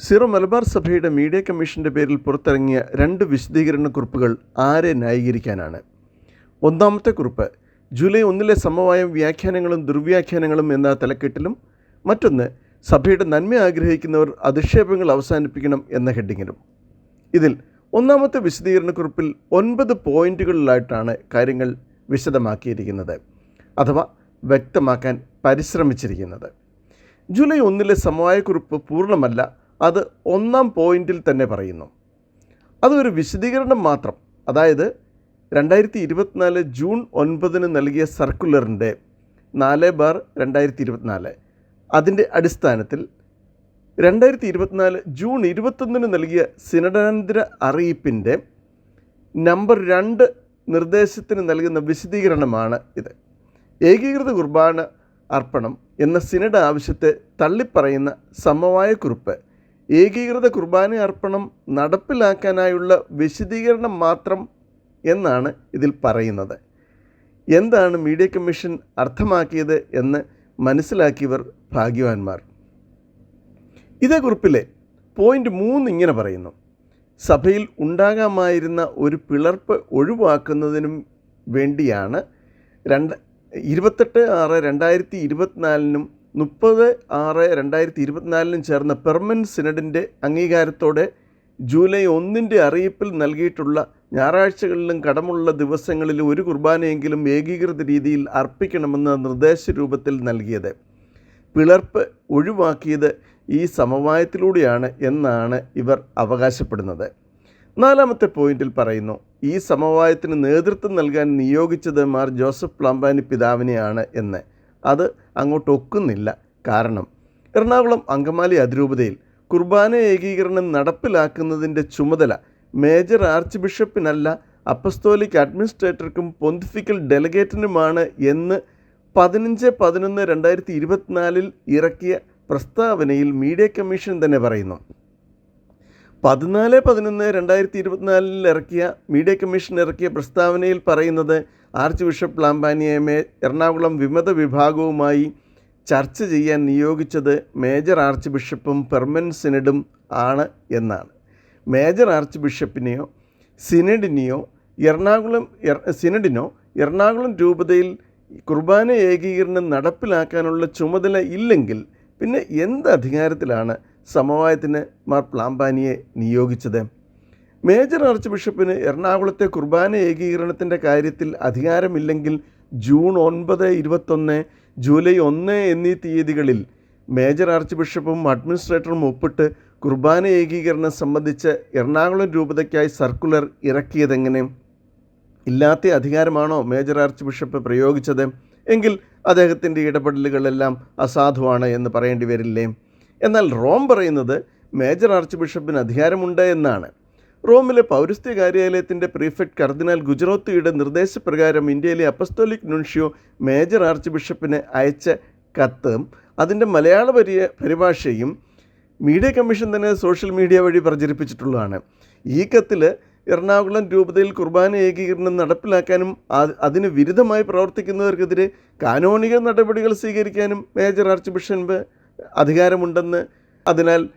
Syro Malabar സഭയുടെ media കമ്മീഷന്റെ പേരിൽ പുറത്തിറങ്ങിയ രണ്ട് വിശദീകരണ കുറിപ്പുകൾ ആരെ ന്യായീകരിക്കാനാണ്? ഒന്നാമത്തെ കുറിപ്പ് ജൂലൈ ഒന്നിലെ സമവായം വ്യാഖ്യാനങ്ങളും ദുർവ്യാഖ്യാനങ്ങളും എന്ന തലക്കെട്ടിലും മറ്റൊന്ന് സഭയുടെ നന്മ ആഗ്രഹിക്കുന്നവർ അധിക്ഷേപങ്ങൾ അവസാനിപ്പിക്കണം എന്ന ഹെഡിങ്ങിലും. ഇതിൽ ഒന്നാമത്തെ വിശദീകരണ കുറിപ്പിൽ ഒൻപത് പോയിന്റുകളിലായിട്ടാണ് കാര്യങ്ങൾ വിശദമാക്കിയിരിക്കുന്നത് അഥവാ വ്യക്തമാക്കാൻ പരിശ്രമിച്ചിരിക്കുന്നത്. ജൂലൈ ഒന്നിലെ സമവായക്കുറിപ്പ് പൂർണമല്ല അത് ഒന്നാം പോയിന്റിൽ തന്നെ പറയുന്നു. അതൊരു വിശദീകരണം മാത്രം. അതായത് രണ്ടായിരത്തി ഇരുപത്തിനാല് ജൂൺ ഒൻപതിന് നൽകിയ സർക്കുലറിന്റെ നാല് ബാർ രണ്ടായിരത്തി ഇരുപത്തിനാല് അതിന്റെ അടിസ്ഥാനത്തിൽ രണ്ടായിരത്തി ഇരുപത്തിനാല് ജൂൺ ഇരുപത്തൊന്നിന് നൽകിയ സിനഡാനന്തര അറിയിപ്പിന്റെ നമ്പർ രണ്ട് നിർദ്ദേശത്തിന് നൽകുന്ന വിശദീകരണമാണ് ഇത്. ഏകീകൃത കുർബാന അർപ്പണം എന്ന സിനഡ് ആവശ്യത്തെ തള്ളിപ്പറയുന്ന സമവായക്കുറിപ്പ് ഏകീകൃത കുർബാന അർപ്പണം നടപ്പിലാക്കാനായുള്ള വിശദീകരണം മാത്രം എന്നാണ് ഇതിൽ പറയുന്നത്. എന്താണ് മീഡിയ കമ്മീഷൻ അർത്ഥമാക്കിയത് എന്ന് മനസ്സിലാക്കിയവർ ഭാഗ്യവാന്മാർ. ഇതേ കുറിപ്പിലെ പോയിന്റ് മൂന്ന് ഇങ്ങനെ പറയുന്നു. സഭയിൽ ഉണ്ടാകാമായിരുന്ന ഒരു പിളർപ്പ് ഒഴിവാക്കുന്നതിനും വേണ്ടിയാണ് രണ്ട് ഇരുപത്തെട്ട് ആറ് രണ്ടായിരത്തി ഇരുപത്തിനാലിനും മുപ്പത് ആറ് രണ്ടായിരത്തി ഇരുപത്തിനാലിനും ചേർന്ന പെർമനന്റ് സിനഡിന്റെ അംഗീകാരത്തോടെ ജൂലൈ ഒന്നിന്റെ അറിയിപ്പിൽ നൽകിയിട്ടുള്ള ഞായറാഴ്ചകളിലും കടമുള്ള ദിവസങ്ങളിൽ ഒരു കുർബാനയെങ്കിലും ഏകീകൃത രീതിയിൽ അർപ്പിക്കണമെന്ന് നിർദ്ദേശ രൂപത്തിൽ നൽകിയത്. പിളർപ്പ് ഒഴിവാക്കിയത് ഈ സമവായത്തിലൂടെയാണ് എന്നാണ് ഇവർ അവകാശപ്പെടുന്നത്. നാലാമത്തെ പോയിന്റിൽ പറയുന്നു ഈ സമവായത്തിന് നേതൃത്വം നൽകാൻ നിയോഗിച്ചത് മാർ ജോസഫ് പ്ലാമ്പാനി പിതാവിനെയാണ് എന്ന്. അത് അങ്ങോട്ട് ഒക്കുന്നില്ല. കാരണം എറണാകുളം അങ്കമാലി അതിരൂപതയിൽ കുർബാന ഏകീകരണം നടപ്പിലാക്കുന്നതിന്റെ ചുമതല മേജർ ആർച്ച് ബിഷപ്പിനല്ല അപ്പസ്തോലിക് അഡ്മിനിസ്ട്രേറ്റർക്കും പൊന്തിഫിക്കൽ ഡെലഗേറ്റിനുമാണ് എന്ന് പതിനഞ്ച് പതിനൊന്ന് രണ്ടായിരത്തി ഇരുപത്തിനാലിൽ ഇറക്കിയ പ്രസ്താവനയിൽ മീഡിയ കമ്മീഷൻ തന്നെ പറയുന്നു. പതിനാല് പതിനൊന്ന് രണ്ടായിരത്തി ഇരുപത്തിനാലിൽ ഇറക്കിയ മീഡിയ കമ്മീഷൻ ഇറക്കിയ പ്രസ്താവനയിൽ പറയുന്നത് ആർച്ച് ബിഷപ്പ് ലാംബാനിയമെ എറണാകുളം വിമത വിഭാഗവുമായി ചർച്ച ചെയ്യാൻ നിയോഗിച്ചത് മേജർ ആർച്ച് ബിഷപ്പും പെർമനന്റ് സിനഡും ആണ് എന്നാണ്. മേജർ ആർച്ച് ബിഷപ്പിനെയോ സിനഡിനെയോ എറണാകുളം സിനഡിനോ എറണാകുളം രൂപതയിൽ കുർബാന ഏകീകരണം നടപ്പിലാക്കാനുള്ള ചുമതല ഇല്ലെങ്കിൽ പിന്നെ എന്ത് അധികാരത്തിലാണ് സമവായത്തിന് മാർ പ്ലാംബാനിയെ നിയോഗിച്ചത്. മേജർ ആർച്ച് ബിഷപ്പിന് എറണാകുളത്തെ കുർബാന ഏകീകരണത്തിന്റെ കാര്യത്തിൽ അധികാരമില്ലെങ്കിൽ ജൂൺ ഒൻപത് ഇരുപത്തൊന്ന് ജൂലൈ ഒന്ന് എന്നീ തീയതികളിൽ മേജർ ആർച്ച് ബിഷപ്പും അഡ്മിനിസ്ട്രേറ്ററും ഒപ്പിട്ട് കുർബാന ഏകീകരണം സംബന്ധിച്ച് എറണാകുളം രൂപതയ്ക്കായി സർക്കുലർ ഇറക്കിയതെങ്ങനെ? ഇല്ലാത്ത അധികാരമാണോ മേജർ ആർച്ച് ബിഷപ്പ് പ്രയോഗിച്ചത്? എങ്കിൽ അദ്ദേഹത്തിന്റെ ഇടപെടലുകളെല്ലാം അസാധുവാണ് എന്ന് പറയേണ്ടി വരില്ലേ? എന്നാൽ റോം പറയുന്നത് മേജർ ആർച്ച് ബിഷപ്പിന് അധികാരമുണ്ട് എന്നാണ്. റോമിലെ പൗരസ്ത്യ കാര്യാലയത്തിന്റെ പ്രീഫെക്ട് കർദിനാൾ ഗുജറോത്തിയുടെ നിർദ്ദേശപ്രകാരം ഇന്ത്യയിലെ അപ്പസ്തോലിക് നുൻഷ്യോ മേജർ ആർച്ച് ബിഷപ്പിന് അയച്ച കത്ത് അതിന്റെ മലയാള പരി പരിഭാഷയും മീഡിയ കമ്മീഷൻ തന്നെ സോഷ്യൽ മീഡിയ വഴി പ്രചരിപ്പിച്ചിട്ടുള്ളതാണ്. ഈ കത്തിൽ എറണാകുളം രൂപതയിൽ കുർബാന ഏകീകരണം നടപ്പിലാക്കാനും അതിന് വിരുദ്ധമായി പ്രവർത്തിക്കുന്നവർക്കെതിരെ കാനോണിക നടപടികൾ സ്വീകരിക്കാനും മേജർ ആർച്ച് ബിഷപ്പ് അധികാരമുണ്ടെന്ന് അതിനാൽ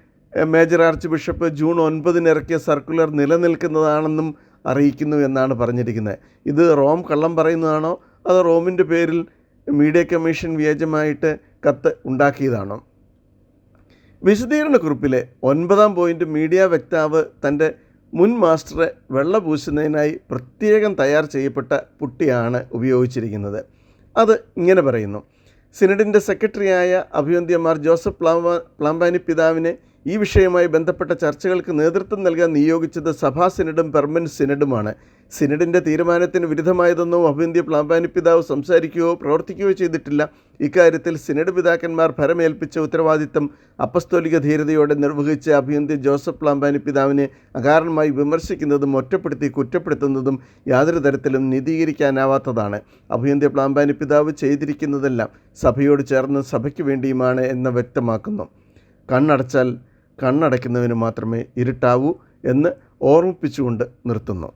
മേജർ ആർച്ച് ബിഷപ്പ് ജൂൺ ഒൻപതിന് ഇറക്കിയ സർക്കുലർ നിലനിൽക്കുന്നതാണെന്നും അറിയിക്കുന്നു എന്നാണ് പറഞ്ഞിരിക്കുന്നത്. ഇത് റോം കള്ളം പറയുന്നതാണോ? അതോ റോമിന്റെ പേരിൽ മീഡിയ കമ്മീഷൻ വ്യാജമായിട്ട് കത്ത് ഉണ്ടാക്കിയതാണോ? വിശദീകരണക്കുറിപ്പിലെ ഒൻപതാം പോയിന്റ് മീഡിയ വക്താവ് തന്റെ മുൻ മാസ്റ്ററെ വെള്ള പൂശുന്നതിനായി പ്രത്യേകം തയ്യാർ ചെയ്യപ്പെട്ട പുട്ടിയാണ് ഉപയോഗിച്ചിരിക്കുന്നത്. അത് ഇങ്ങനെ പറയുന്നു. സിനഡിന്റെ സെക്രട്ടറിയായ അഭിവന്ധ്യമാർ ജോസഫ് പ്ലാമ്പ പ്ലാമ്പാനി പിതാവിനെ ഈ വിഷയവുമായി ബന്ധപ്പെട്ട ചർച്ചകൾക്ക് നേതൃത്വം നൽകാൻ നിയോഗിച്ചത് സഭാ സിനഡും പെർമനന്റ് സിനഡുമാണ്. സിനഡിന്റെ തീരുമാനത്തിന് വിരുദ്ധമായതൊന്നും അഭിന്ത്യ പ്ലാമ്പാനി പിതാവ് സംസാരിക്കുകയോ പ്രവർത്തിക്കുകയോ ചെയ്തിട്ടില്ല. ഇക്കാര്യത്തിൽ സിനഡ് പിതാക്കന്മാർ ഫരമേൽപ്പിച്ച ഉത്തരവാദിത്തം അപ്പസ്തോലിക ധീരതയോടെ നിർവഹിച്ച അഭിയന്തി ജോസഫ് പ്ലാമ്പാനി പിതാവിനെ അകാരണമായി വിമർശിക്കുന്നതും ഒറ്റപ്പെടുത്തി കുറ്റപ്പെടുത്തുന്നതും യാതൊരു തരത്തിലും നീതീകരിക്കാനാവാത്തതാണ്. അഭിയന്തി പ്ലാമ്പാനി പിതാവ് ചെയ്തിരിക്കുന്നതെല്ലാം സഭയോട് ചേർന്ന് സഭയ്ക്ക് വേണ്ടിയുമാണ് എന്ന് വ്യക്തമാക്കുന്നു. കണ്ണടച്ചാൽ കണ്ണടയ്ക്കുന്നതിന് മാത്രമേ ഇരുട്ടാവൂ എന്ന് ഓർമ്മിപ്പിച്ചുകൊണ്ട് നിർത്തുന്നു.